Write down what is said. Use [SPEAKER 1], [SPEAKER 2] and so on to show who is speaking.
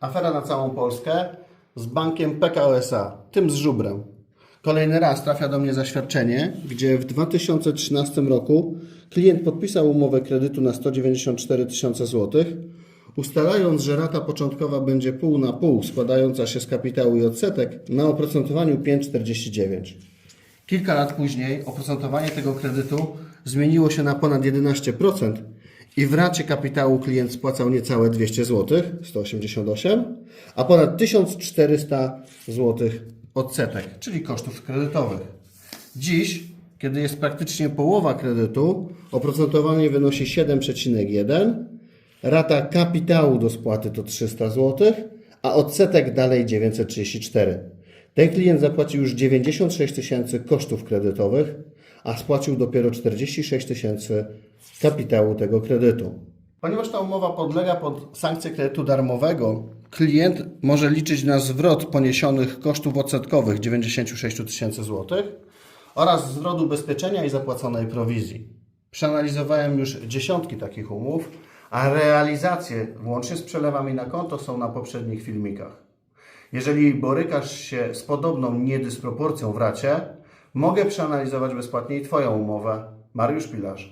[SPEAKER 1] Afera na całą Polskę z bankiem PKO SA, tym z żubrem. Kolejny raz trafia do mnie zaświadczenie, gdzie w 2013 roku klient podpisał umowę kredytu na 194 tysiące złotych, ustalając, że rata początkowa będzie pół na pół, składająca się z kapitału i odsetek na oprocentowaniu 5,49. Kilka lat później oprocentowanie tego kredytu zmieniło się na ponad 11% i w racie kapitału klient spłacał niecałe 200 zł, 188, a ponad 1400 zł odsetek, czyli kosztów kredytowych. Dziś, kiedy jest praktycznie połowa kredytu, oprocentowanie wynosi 7,1, rata kapitału do spłaty to 300 zł, a odsetek dalej 934. Ten klient zapłacił już 96 tysięcy kosztów kredytowych, a spłacił dopiero 46 tysięcy kapitału tego kredytu. Ponieważ ta umowa podlega pod sankcję kredytu darmowego, klient może liczyć na zwrot poniesionych kosztów odsetkowych 96 tysięcy złotych oraz zwrot ubezpieczenia i zapłaconej prowizji. Przeanalizowałem już dziesiątki takich umów, a realizacje włącznie z przelewami na konto są na poprzednich filmikach. Jeżeli borykasz się z podobną niedysproporcją w racie, mogę przeanalizować bezpłatnie i Twoją umowę. Mariusz Pilarz.